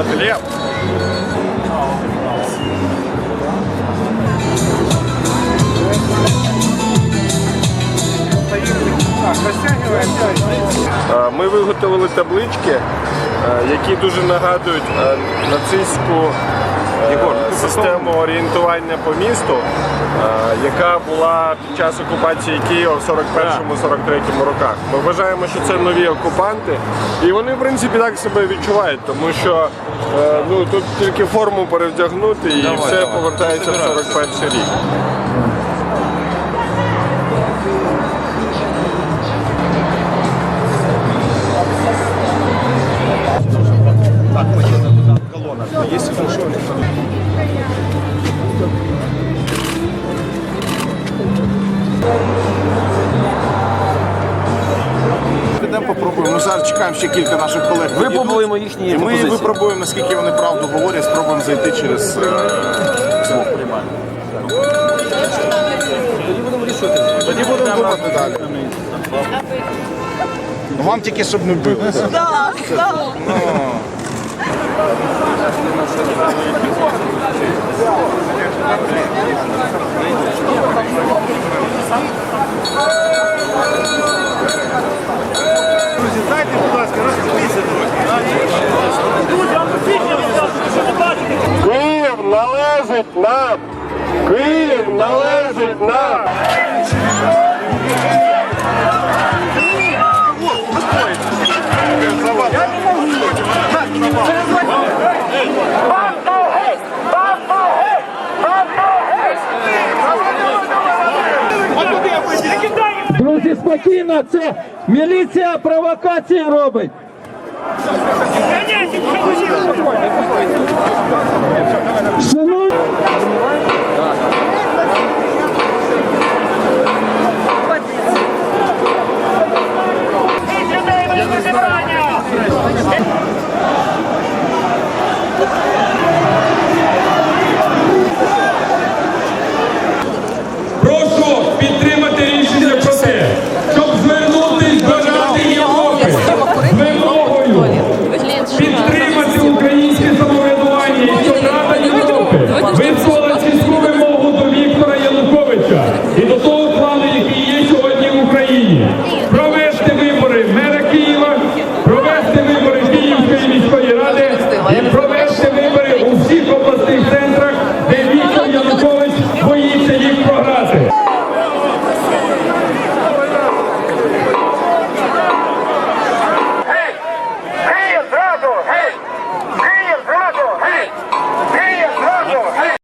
ательє. Е, Ми виготовили таблички, е, які дуже нагадують е, нацистську систему орієнтування по місту, е, яка була під час окупації Києва в 41-43 роках. Ми вважаємо, що це нові окупанти, і вони в принципі так себе відчувають, тому що е, ну, тут тільки форму перевдягнути і все повертається в Забирай. 41 рік. Попробуємо. Ми зараз чекаємо ще кілька наших колег. Випробуємо їхні І ми пропозиції. випробуємо, наскільки вони правду говорять, спробуємо зайти через е, приймальний. Тоді будемо рішувати. Тоді будемо думати далі. Ну вам тільки щоб не били. Київ належить нам! Київ належить нам! Друзі, спокійно, це міліція провокації робить.